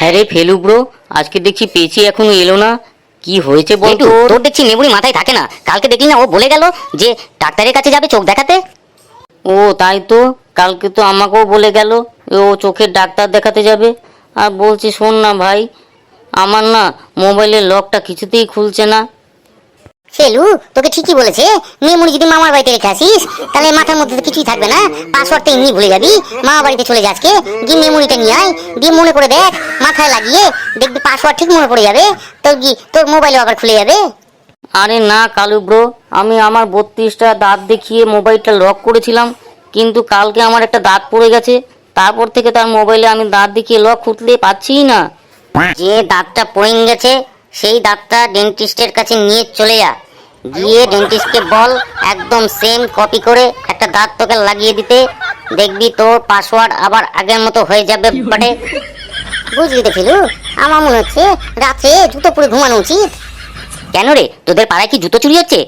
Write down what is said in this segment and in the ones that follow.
হ্যাঁ রে ফেলু ব্রো আজকে দেখছি পেয়েছি এখনও এলো না। কি হয়েছে বলতো? তোর? দেখছি নেবুড়ি মাথায় থাকে না। কালকে দেখলি না ও বলে গেল যে ডাক্তারের কাছে যাবে চোখ দেখাতে? ও তাই তো। কালকে তো আমাকেও বলে গেল ও চোখের ডাক্তার দেখাতে যাবে। আর বলছি শোন না ভাই আমার না মোবাইলের লকটা কিছুতেই খুলছে না। ফেলু তোকে ঠিকই বলেছে। মেমোরি যদি মামার বাড়িতে রেখে আসিস তাহলে মাথার মধ্যে তো কিছুই থাকবে না। পাসওয়ার্ড তো এমনি ভুলে যাবি। মামা বাড়িতে চলে যাস আজকে গিয়ে মেমোরিটা নিয়ে আয়। দিয়ে মনে করে দেখ মাথায় লাগিয়ে দেখবি পাসওয়ার্ড ঠিক মনে পড়ে যাবে। তোর কি তোর মোবাইলও আবার খুলে যাবে। আরে না কালু ব্রো আমি আমার বত্রিশটা দাঁত দেখিয়ে মোবাইলটা লক করেছিলাম। কিন্তু কালকে আমার একটা দাঁত পড়ে গেছে। তারপর থেকে তার মোবাইলে আমি দাঁত দেখিয়ে লক খুঁতলে পাচ্ছিই না। যে দাঁতটা পড়ে গেছে সেই দাঁতটা ডেন্টিস্টের কাছে নিয়ে চলে যা। গিয়ে ডেন্টিস্টকে বল একদম সেম কপি করে একটা দাঁত তোকে লাগিয়ে দিতে। দেখবি তোর পাসওয়ার্ড আবার আগের মতো হয়ে যাবে বটে। বুঝলি তো ফিলু? আমার মনে হচ্ছে রাতে জুতো পরে ঘুমানো উচিত। কেন রে? তোদের পাড়ায় কি জুতো চুরি হচ্ছে?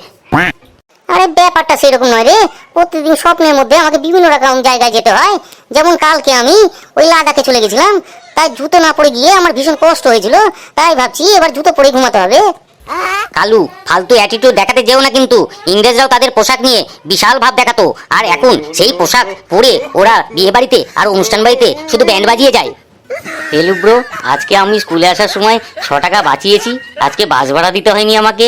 আরে ব্যাপারটা সেরকম নয় রে। প্রতিদিন স্বপ্নের মধ্যে আমাকে বিভিন্ন রকম জায়গায় যেতে হয়। যেমন কালকে আমি ওই লাদাখে চলে গেছিলাম। তাই জুতো না পরে গিয়ে আমার ভীষণ কষ্ট হয়েছিল। তাই ভাবছি এবার জুতো পরে ঘুমাতে হবে। কালু ফালতু অ্যাটিটিউড দেখাতে যেও না কিন্তু। ইংরেজরাও তাদের পোশাক নিয়ে বিশাল ভাব দেখাতো। আর এখন সেই পোশাক পরে ওরা বিয়ে বাড়িতে আর অনুষ্ঠান বাড়িতে শুধু ব্যান্ড বাজিয়ে যায়। ফেলু ব্রো আজকে আমি স্কুলে আসার সময় ছ টাকা বাঁচিয়েছি। আজকে বাস ভাড়া দিতে হয়নি আমাকে।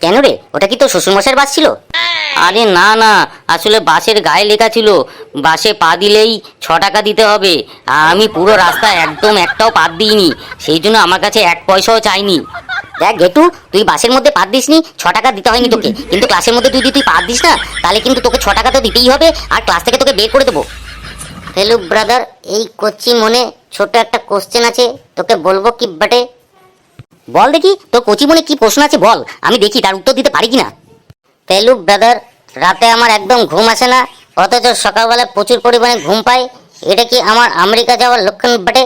কেন রে? ওটা কি তোর শ্বশুরমশাইয়ের বাস ছিল? আরে না না আসলে বাসের গায়ে লেখা ছিল বাসে পা দিলেই ছ টাকা দিতে হবে। আর আমি পুরো রাস্তা একদম একটাও পাত দিইনি সেই জন্য আমার কাছে এক পয়সাও চাইনি। দেখ গেটু তুই বাসের মধ্যে পাত দিসনি ছ টাকা দিতে হয়নি তোকে। কিন্তু ক্লাসের মধ্যে তুই যদি তুই পাত দিস না তাহলে কিন্তু তোকে ছ টাকা তো দিতেই হবে আর ক্লাস থেকে তোকে বের করে দেবো। হ্যালো ব্রাদার এই কচি মনে ছোট একটা কোশ্চেন আছে তোকে বলব কি বাটে? বল দেখি তোর কচি মনে কি প্রশ্ন আছে বল আমি দেখি তার উত্তর দিতে পারি কিনা। তেলু ব্রাদার রাতে আমার একদম ঘুম আসে না অথচ সকালবেলা প্রচুর পরিমাণে ঘুম পাই এটা কি আমার আমেরিকা যাওয়ার লক্ষণ বটে?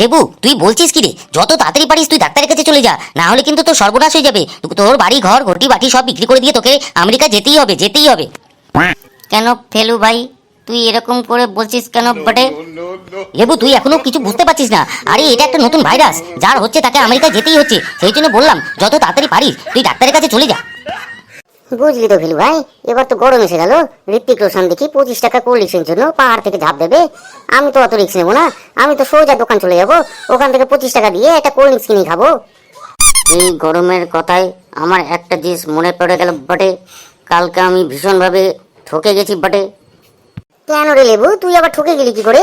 লেবু তুই বলছিস কি রে? যত তাড়াতাড়ি পারিস তুই ডাক্তারের কাছে চলে যা না হলে কিন্তু তোর সর্বনাশ হয়ে যাবে। তোর বাড়ি ঘর ঘটি বাটি সব বিক্রি করে দিয়ে তোকে আমেরিকা যেতেই হবে যেতেই হবে। কেন ফেলু ভাই? তুই এরকম করে বলছিস কেন বটে? লেবু তুই এখনও কিছু বুঝতে পারছিস না। আরে এটা একটা নতুন ভাইরাস যার হচ্ছে তাকে আমেরিকা যেতেই হচ্ছে। সেই জন্য বললাম যত তাড়াতাড়ি পারিস তুই ডাক্তারের কাছে চলে যা। বুঝলি তো ভিলু ভাই এবার তো গরম এসে গেল। ঋত্বিক রোশন দেখি পঁচিশ টাকা কোল্ড ড্রিঙ্কসের জন্য পাহাড় থেকে ঝাঁপ দেবে। আমি তো অত রিক্স নেব না আমি তো সোজা দোকান চলে যাব ওখান থেকে পঁচিশ টাকা দিয়ে একটা কোল্ড ড্রিঙ্কস কিনে খাব। এই গরমের কথায় আমার একটা জিনিস মনে পড়ে গেল বটে কালকে আমি ভীষণভাবে ঠকে গেছি বটে। কেন রে লেবু তুই আবার ঠকে গেলি কি করে?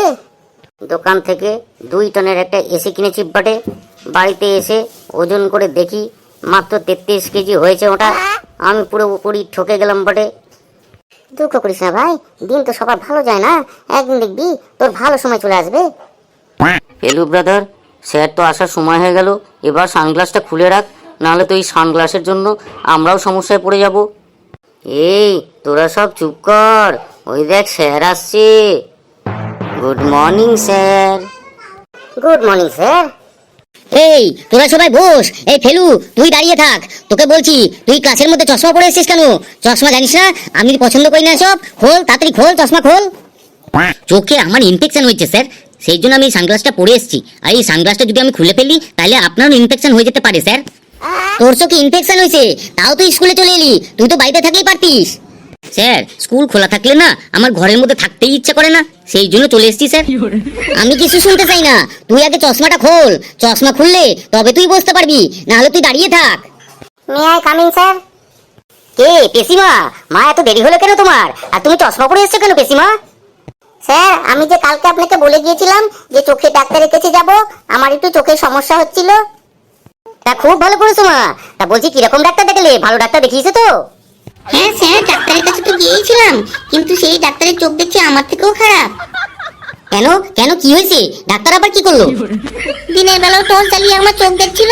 দোকান থেকে দুই টনের একটা এসি কিনেছি বটে বাড়িতে এসে ওজন করে দেখি মাত্র তেত্রিশ কেজি হয়েছে ওটা। আমি পুরোপুরি ঠকে গেলাম বটে। দুঃখ করিস না ভাই দিন তো সবার ভালো যায় না। একদিন দেখবি তোর ভালো সময় চলে আসবে। ফেলু ব্রাদার স্যার তো আসার সময় হয়ে গেল। এবার সানগ্লাসটা খুলে রাখ নাহলে তো এই সানগ্লাসের জন্য আমরাও সমস্যায় পড়ে যাব। এই তোরা সব চুপ কর। ওই দেখ স্যার আসছে। Good morning sir. Good morning sir এই, তোরা সবাই বস। এই, ফেলু, তুই দাঁড়িয়ে থাক। তোকে বলছি, তুই ক্লাসের মধ্যে চশমা পরে এসেছিস কেন? চশমা জানিস না? আমি পছন্দ করি না সব খোল, তাড়াতাড়ি খোল, চশমা খোল। চোখে আমার ইনফেকশন হয়েছে, স্যার। সেই জন্য আমি সানগ্লাসটা পরে এসেছি। আর এই সানগ্লাসটা যদি আমি খুলে ফেলি, তাহলে আপনারও ইনফেকশন হয়ে যেতে পারে, স্যার। তোর চোখে ইনফেকশন হয়েছে, তাও তুই স্কুলে চলে এলি। তুই তো বাড়িতে থাকলেই পারতিস। স্যার স্কুল খোলা থাকলে না আমার ঘরের মধ্যে থাকতেই ইচ্ছে করে না। সেই জন্য চলে এসেছি স্যার। আমি কিছু শুনতে চাই না। তুই আগে চশমাটা খোল। চশমা খুললে তবে তুই বুঝতে পারবি না হলে তুই দাঁড়িয়ে থাক। May I coming sir? কে? পেসিমা মা এত দেরি হলো কেন তোমার? আর তুমি চশমা পরে এসছো কেন পেসিমা স্যার আমি যে কালকে আপনাকে বলে গিয়েছিলাম যে চোখে ডাক্তারের কাছে যাব আমার একটু চোখের সমস্যা হচ্ছিল। তা খুব ভালো করেছ মা। তা বলছি কীরকম ডাক্তার দেখালে? ভালো ডাক্তার দেখিয়েছে তো? হ্যাঁ স্যার, ডাক্তারের কাছে তো গিয়েছিলাম, কিন্তু সেই ডাক্তারের চোখ দেখছি আমার থেকেও খারাপ। কেন? কেন? কি হয়েছে? ডাক্তার আবার কি করল? দিনের বেলাও টর্চ চালিয়ে আমার চোখ দেখছিল।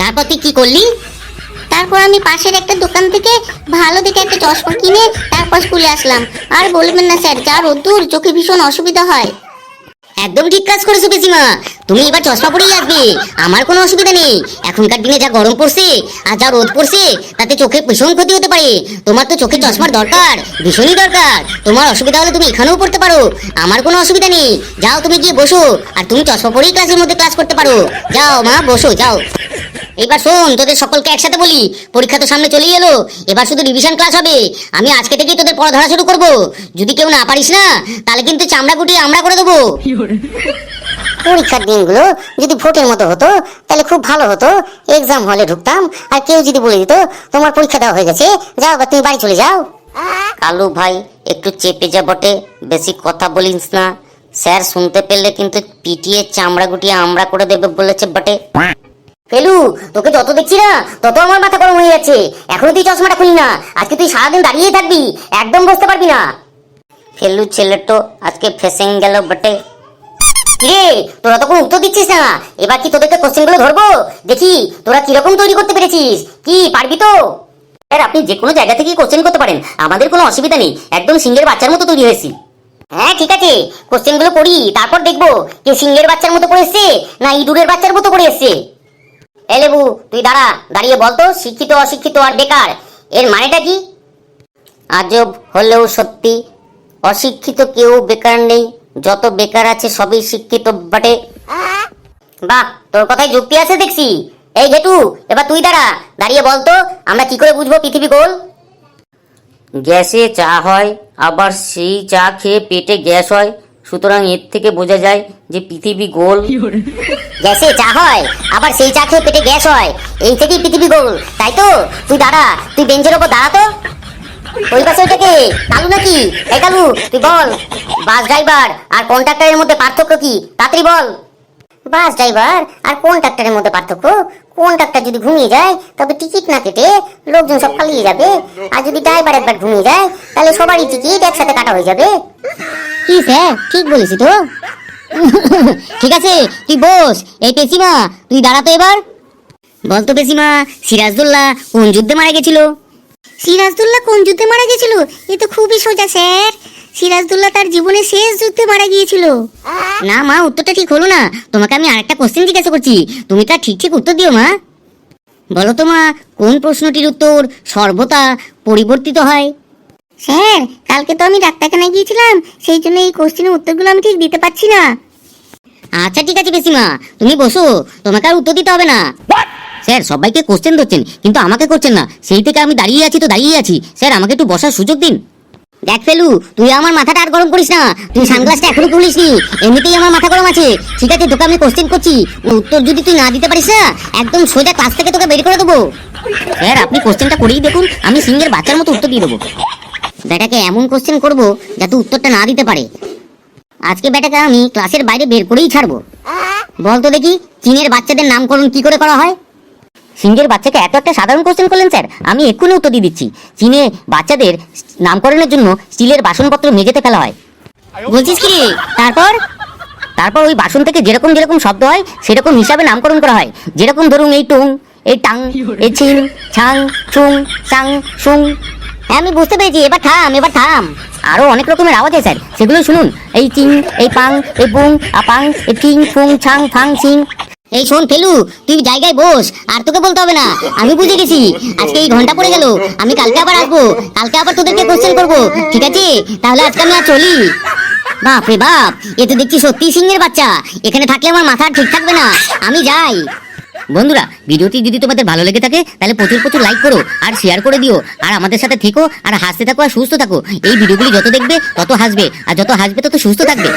তারপর তুই কি করলি? তারপর আমি পাশের একটা দোকান থেকে ভালো দেখে একটা চশমা কিনে তারপর স্কুলে আসলাম। আর বলবেন না স্যার, যা রোদ্দুর, চোখে ভীষণ অসুবিধা হয়। একদম ঠিক কাজ করেছ পেসিমা তুমি এবার চশমা পরেই আসবে। আমার কোনো অসুবিধা নেই। এখনকার দিনে যা গরম পড়ছে আর যা রোদ পড়ছে, তাতে চোখে ভীষণ ক্ষতি হতে পারে। তোমার তো চোখে চশমার দরকার, ভীষণই দরকার। তোমার অসুবিধা হলে তুমি এখানেও পড়তে পারো। আমার কোনো অসুবিধা নেই। যাও তুমি গিয়ে বসো, আর তুমি চশমা পরেই ক্লাসের মধ্যে ক্লাস করতে পারো। যাও মা, বসো, যাও। এবার শোন তোদের সকলকে একসাথে বলি পরীক্ষা তো সামনে চলেই এলো এবার শুধু রিভিশন ক্লাস হবে আমি আজকে থেকেই তোদের পড়া ধরা শুরু করব। যদি কেউ না পারিস না তাহলে কিন্তু চামড়া গুটিয়ে আমরা করে দেবো। পরীক্ষার দিনগুলো যদি ভোটের মতো হতো তাহলে খুব ভালো হতো। এক্সাম হলে ঢুকতাম আর কেউ যদি বলে দিত তোমার পরীক্ষা দেওয়া হয়ে গেছে যাও বা তুমি বাড়ি চলে যাও। কালু ভাই একটু চেপে যা বটে বেশি কথা বলিস না। স্যার শুনতে পেলে কিন্তু পিটিয়ে চামড়া গুটিয়ে আমরা করে দেবে বলেছে বটে। ফেলু, তোকে যত দেখছি না, তত আমার মাথা গরম হয়ে যাচ্ছে। এখনও তুই চশমাটা খুলি না। আজকে তুই সারাদিন দাঁড়িয়ে থাকবি, একদম বসতে পারবি না। ফেলু ছেলে তো আজকে ফেসেন গেল বটে। কিরে, তোরা তো কোনো উত্তর দিচ্ছিস না। এবার কি তোদেরকে কোশ্চেনগুলো ধরবো? দেখি, তোরা কীরকম তৈরি করতে পেরেছিস? কি, পারবি তো? স্যার, আপনি যে কোনো জায়গা থেকে কোশ্চেন করতে পারেন। আমাদের কোনো অসুবিধা নেই। একদম সিংহের বাচ্চার মতো তৈরি হয়েছি। হ্যাঁ ঠিক আছে। কোশ্চেনগুলো পড়ি, তারপর দেখব কে সিংহের বাচ্চার মতো পড়ে এসছে, না ইঁদুরের বাচ্চার মতো পড়ে এসছে। এ লেবু, তুই দাঁড়া, দাঁড়িয়ে বলতো, শিক্ষিত, অশিক্ষিত আর বেকার। এর মানেটা কি? আজব হলেও সত্যি, অশিক্ষিত কেউ বেকার নেই, যত বেকার আছে সবই শিক্ষিত বটে। বাহ, তোর কথায় যুক্তি আছে দেখছি। এই ঘেটু, এবার তুই দাঁড়া, দাঁড়িয়ে বলতো, আমরা কি করে বুঝব পৃথিবী গোল? গ্যাসে চা হয়, আবার সেই চা খেয়ে পেটে গ্যাস হয়। সুতরাং এর থেকে বোঝা যায় যে পৃথিবী গোল। গ্যাসে চা হয়, আবার সেই চা খেয়ে পেটে গ্যাস হয়। এই থেকেই পৃথিবী গোল, তাই তো? তুই দাঁড়া, তুই বেঞ্চের ওপর দাঁড়া তো। ওই পাশে ওইটাকে কালু নাকি? এই কালু, তুই বল। বাস ড্রাইভার, আর কন্ট্রাক্টরের মধ্যে পার্থক্য কি? তাড়াতাড়ি বল। বাস ড্রাইভার, আর কোন ডাক্তারের মধ্যে পার্থক্য? কোন ডাক্তার যদি ঘুমিয়ে যায়, তবে টিকিট না কেটে লোকজন সব পালিয়ে যাবে। আর যদি ড্রাইভার একবার ঘুমিয়ে যায়, তাহলে সবারই টিকিট একসাথে কাটা হয়ে যাবে। কি স্যার ঠিক বলেছি তো। ঠিক আছে তুই বস। এই পেসিমা তুই দাঁড়া তো এবার। বলতো পেসিমা সিরাজদুল্লাহ কোন যুদ্ধে মারা গেছিল? সিরাজদুল্লাহ কোন যুদ্ধে মারা গেছিল? এ তো খুবই সোজা স্যার। সিরাজদুল্লাহ তার জীবনের শেষ যুদ্ধে মারা গিয়েছিল। না মা উত্তরটা ঠিক হলো না। তোমাকে আমি আরেকটা কোশ্চেন জিজ্ঞাসা করছি। তুমি তার ঠিক ঠিক উত্তর দিও মা। বলো তো মা কোন প্রশ্নটির উত্তর সর্বদা পরিবর্তিত হয়? স্যার কালকে তো আমি ডাক্তারখানায় গিয়েছিলাম সেই জন্য এই কোশ্চেনের উত্তরগুলো আমি ঠিক দিতে পারছি না। আচ্ছা ঠিক আছে পেসিমা তুমি বসো তোমাকে আর উত্তর দিতে হবে না। স্যার সবাইকে কোশ্চেন ধরছেন কিন্তু আমাকে করছেন না। সেই থেকে আমি দাঁড়িয়ে আছি তো দাঁড়িয়ে আছি। স্যার আমাকে একটু বসার সুযোগ দিন। দেখ ফেলু তুই আমার মাথাটা আর গরম করিস না। তুই সানগ্লাসটা এখনও খুলিস নি এমনিতেই আমার মাথা গরম আছে। ঠিক আছে তোকে আমি কোশ্চেন করছি। উত্তর যদি তুই না দিতে পারিস না একদম সোজা ক্লাস থেকে তোকে বের করে দেবো। স্যার আপনি কোশ্চেনটা করেই দেখুন আমি সিংহের বাচ্চার মতো উত্তর দিয়ে দেবো। বেটাকে এমন কোশ্চেন করব যাতে উত্তরটা না দিতে পারে। আজকে বেটাকে আমি ক্লাসের বাইরে বের করেই ছাড়বো। বলতো দেখি, চীনের বাচ্চাদের নামকরণ কি করে করা হয়? সিংহের বাচ্চাকে এত একটা সাধারণ কোশ্চেন করলেন স্যার, আমি এক্ষুনি উত্তর দিয়ে দিচ্ছি। চীনে বাচ্চাদের নামকরণের জন্য স্টিলের বাসনপত্র মেঝেতে ফেলা হয়। বলছিস কি? তারপর? তারপর ওই বাসন থেকে যেরকম যেরকম শব্দ হয়, সেরকম হিসাবে নামকরণ করা হয়। যেরকম ধরুন এই টুং, এই টাং, এই ছিন ছাং ছুং সাং, সুং হ্যাঁ আমি বুঝতে পেরেছি। এবার থাম এবার থাম। আরও অনেক রকমের আওয়াজ আছে, স্যার। সেগুলো শুনুন। এই চিং, এই পাং, এই বুং আপাং এই টিং, ফুং, ছাং, ফাং সিং এই শোন, ফেলু, তুই জায়গায় বস, আর তোকে বলতে হবে না। আমি বুঝে গেছি। আজকে এই ঘণ্টা পড়ে গেল। আমি কালকে আবার আসব। কালকে আবার তোদেরকে কোশ্চেন করব। ঠিক আছে? তাহলে আজকে আমি আর চলি। বাপ রে বাপ, এ তো দেখছি সত্যি সিংহের বাচ্চা। এখানে থাকলে আমার মাথা ঠিক থাকবে না। আমি যাই। বন্ধুরা, ভিডিওটি যদি তোমাদের ভালো লেগে থাকে, তাহলে প্রচুর প্রচুর লাইক করো, আর শেয়ার করে দিও, আর আমাদের সাথে থেকো, আর হাসতে থাকো, আর সুস্থ থাকো। এই ভিডিওগুলি যত দেখবে, তত হাসবে, আর যত হাসবে, তত সুস্থ থাকবে।